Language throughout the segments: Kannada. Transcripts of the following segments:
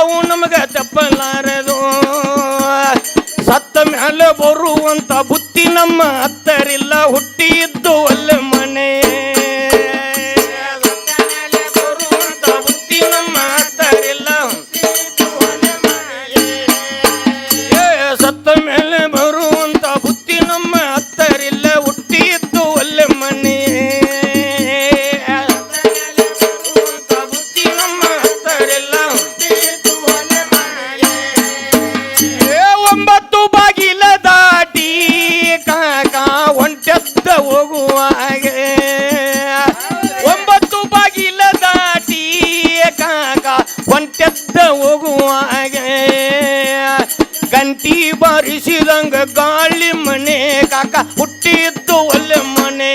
ಅವು ನಮಗೆ ತಪ್ಪಲಾರದು ಸತ್ತ ಮೇಲೆ ಬರುವಂತ ಬುತ್ತಿ ನಮ್ಮ ಹತ್ತರಿಲ್ಲ ಇತ್ತು ಒಂಬತ್ತು ಬಾಗಿಲ ದಾಟಿ ಕಾಕ ಒಂಟೆತ್ತ ಹೋಗುವಾಗೆ. ಒಂಬತ್ತು ಬಾಗಿಲ ದಾಟಿ ಕಾಕ ಒಂಟೆತ್ತ ಹೋಗುವಾಗೆ. ಗಂಟಿ ಬಾರಿಸಿದಂಗ ಗಾಳಿ ಮನೆ ಕಾಕ ಹುಟ್ಟಿದ್ದು ಒಲ್ಲೆ ಮನೆ.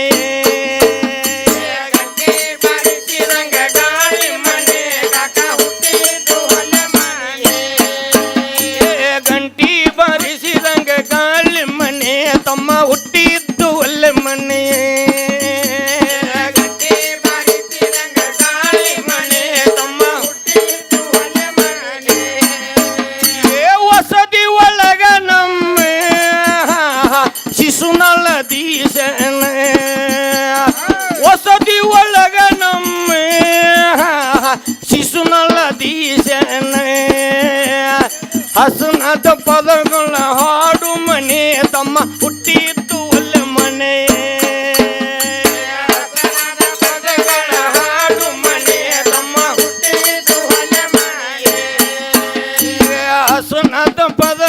ಶಿಶು ನಳದೀಶನ ವಸತಿ ಒಳಗ ನಮ್ಮ. ಶಿಶು ನಳದೀಶನ ಹಸನದ ಪದಗಳ ಹಾಡು ಮನೆ, ತಮ್ಮ ಹುಟ್ಟಿತ್ತು ಒಲ್ಲೆ ಮನೆ. ಹಸನದ ಪದ